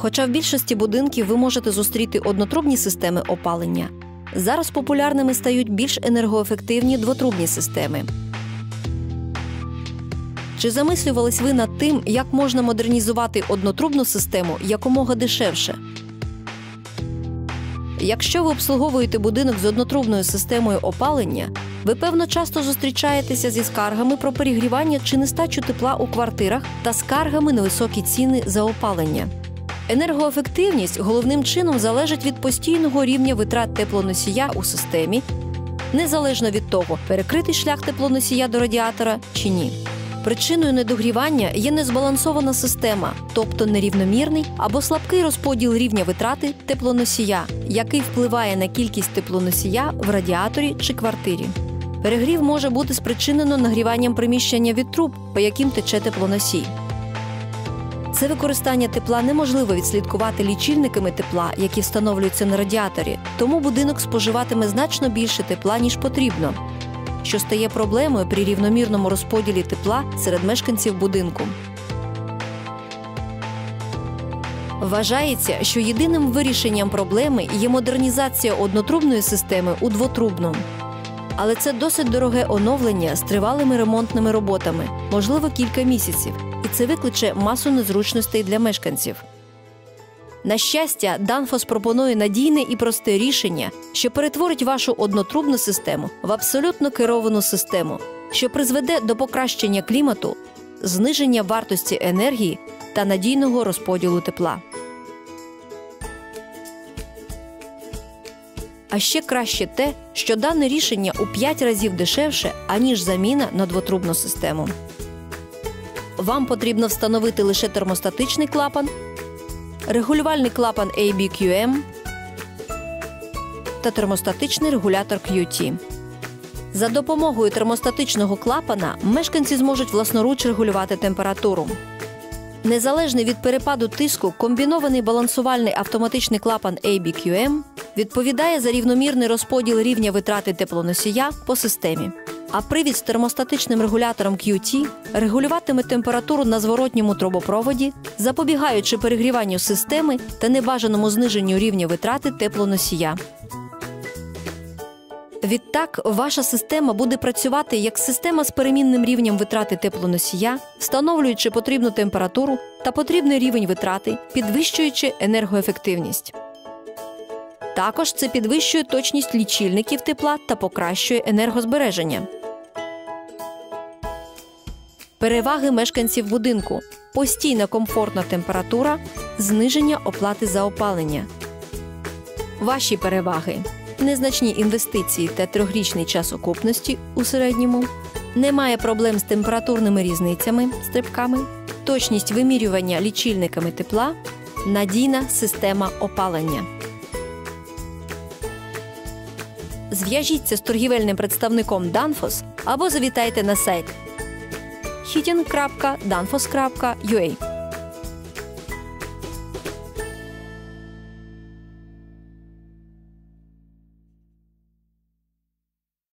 Хоча в більшості будинків ви можете зустріти однотрубні системи опалення, зараз популярними стають більш енергоефективні двотрубні системи. Чи замислювались ви над тим, як можна модернізувати однотрубну систему якомога дешевше? Якщо ви обслуговуєте будинок з однотрубною системою опалення, ви певно часто зустрічаєтеся зі скаргами про перегрівання чи нестачу тепла у квартирах та скаргами на високі ціни за опалення. Енергоефективність головним чином залежить від постійного рівня витрат теплоносія у системі, незалежно від того, перекритий шлях теплоносія до радіатора чи ні. Причиною недогрівання є незбалансована система, тобто нерівномірний або слабкий розподіл рівня витрати теплоносія, який впливає на кількість теплоносія в радіаторі чи квартирі. Перегрів може бути спричинено нагріванням приміщення від труб, по яким тече теплоносій. Це використання тепла неможливо відслідкувати лічильниками тепла, які встановлюються на радіаторі, тому будинок споживатиме значно більше тепла, ніж потрібно, що стає проблемою при рівномірному розподілі тепла серед мешканців будинку. Вважається, що єдиним вирішенням проблеми є модернізація однотрубної системи у двотрубну. Але це досить дороге оновлення з тривалими ремонтними роботами, можливо, кілька місяців, і це викличе масу незручностей для мешканців. На щастя, Данфос пропонує надійне і просте рішення, що перетворить вашу однотрубну систему в абсолютно керовану систему, що призведе до покращення клімату, зниження вартості енергії та надійного розподілу тепла. А ще краще те, що дане рішення у 5 разів дешевше, аніж заміна на двотрубну систему. Вам потрібно встановити лише термостатичний клапан, регулювальний клапан ABQM та термостатичний регулятор QT. За допомогою термостатичного клапана мешканці зможуть власноруч регулювати температуру. Незалежний від перепаду тиску комбінований балансувальний автоматичний клапан ABQM відповідає за рівномірний розподіл рівня витрати теплоносія по системі. А привід з термостатичним регулятором QT регулюватиме температуру на зворотньому трубопроводі, запобігаючи перегріванню системи та небажаному зниженню рівня витрати теплоносія. Відтак, ваша система буде працювати як система з перемінним рівнем витрати теплоносія, встановлюючи потрібну температуру та потрібний рівень витрати, підвищуючи енергоефективність. Також це підвищує точність лічильників тепла та покращує енергозбереження. Переваги мешканців будинку: постійна комфортна температура, зниження оплати за опалення. Ваші переваги: незначні інвестиції та трьохрічний час окупності у середньому, немає проблем з температурними різницями, стрибками, точність вимірювання лічильниками тепла, надійна система опалення. Зв'яжіться з торгівельним представником Danfoss або завітайте на сайт heating.danfoss.ua